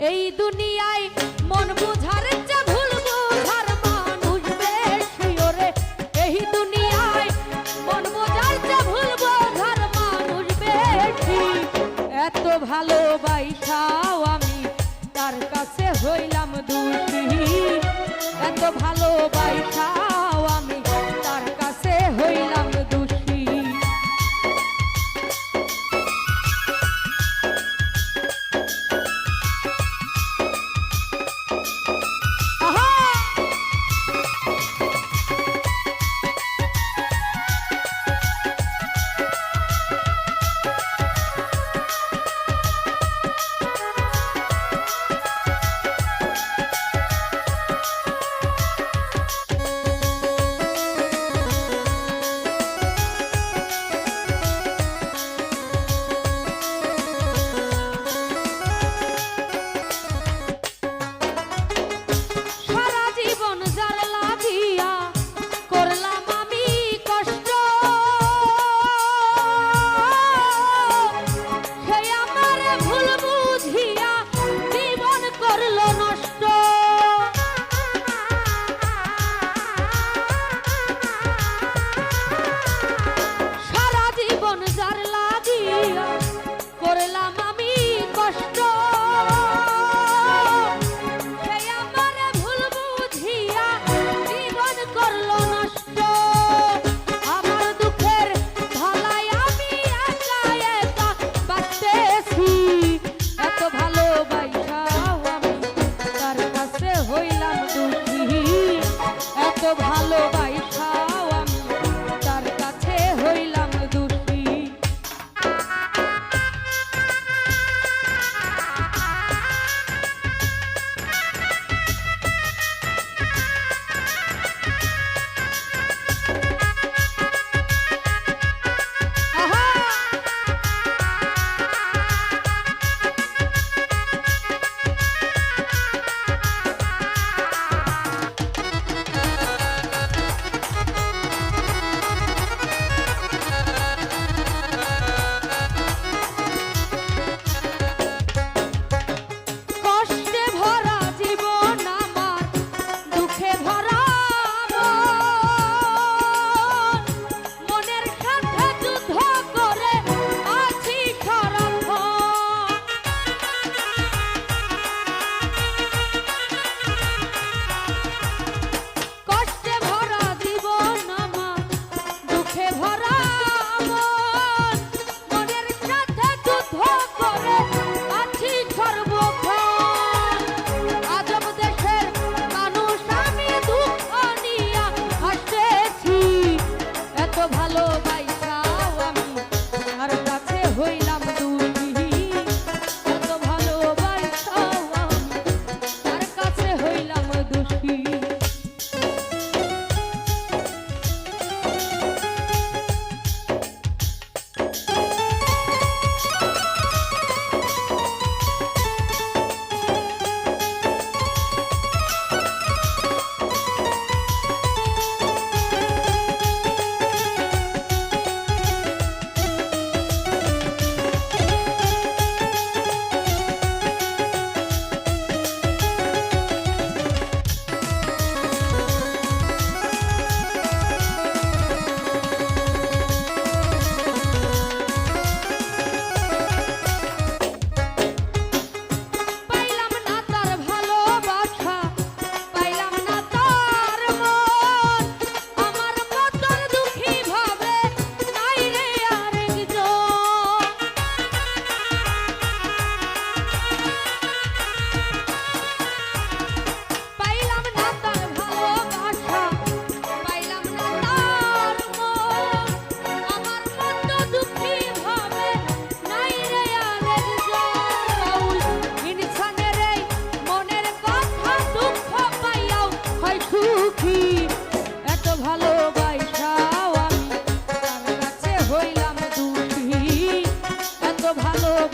এই দুনিয়ায় মন বুঝার চা ভুল বুঝার মানুষ বেশি ওরে। এই দুনিয়ায় মন বুঝার চা ভুল বুঝার মানুষ বেশি। এত ভালোবাসাও আমি তার কাছে হইলাম দুটি এত ভালোবাসাও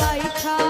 বাইখা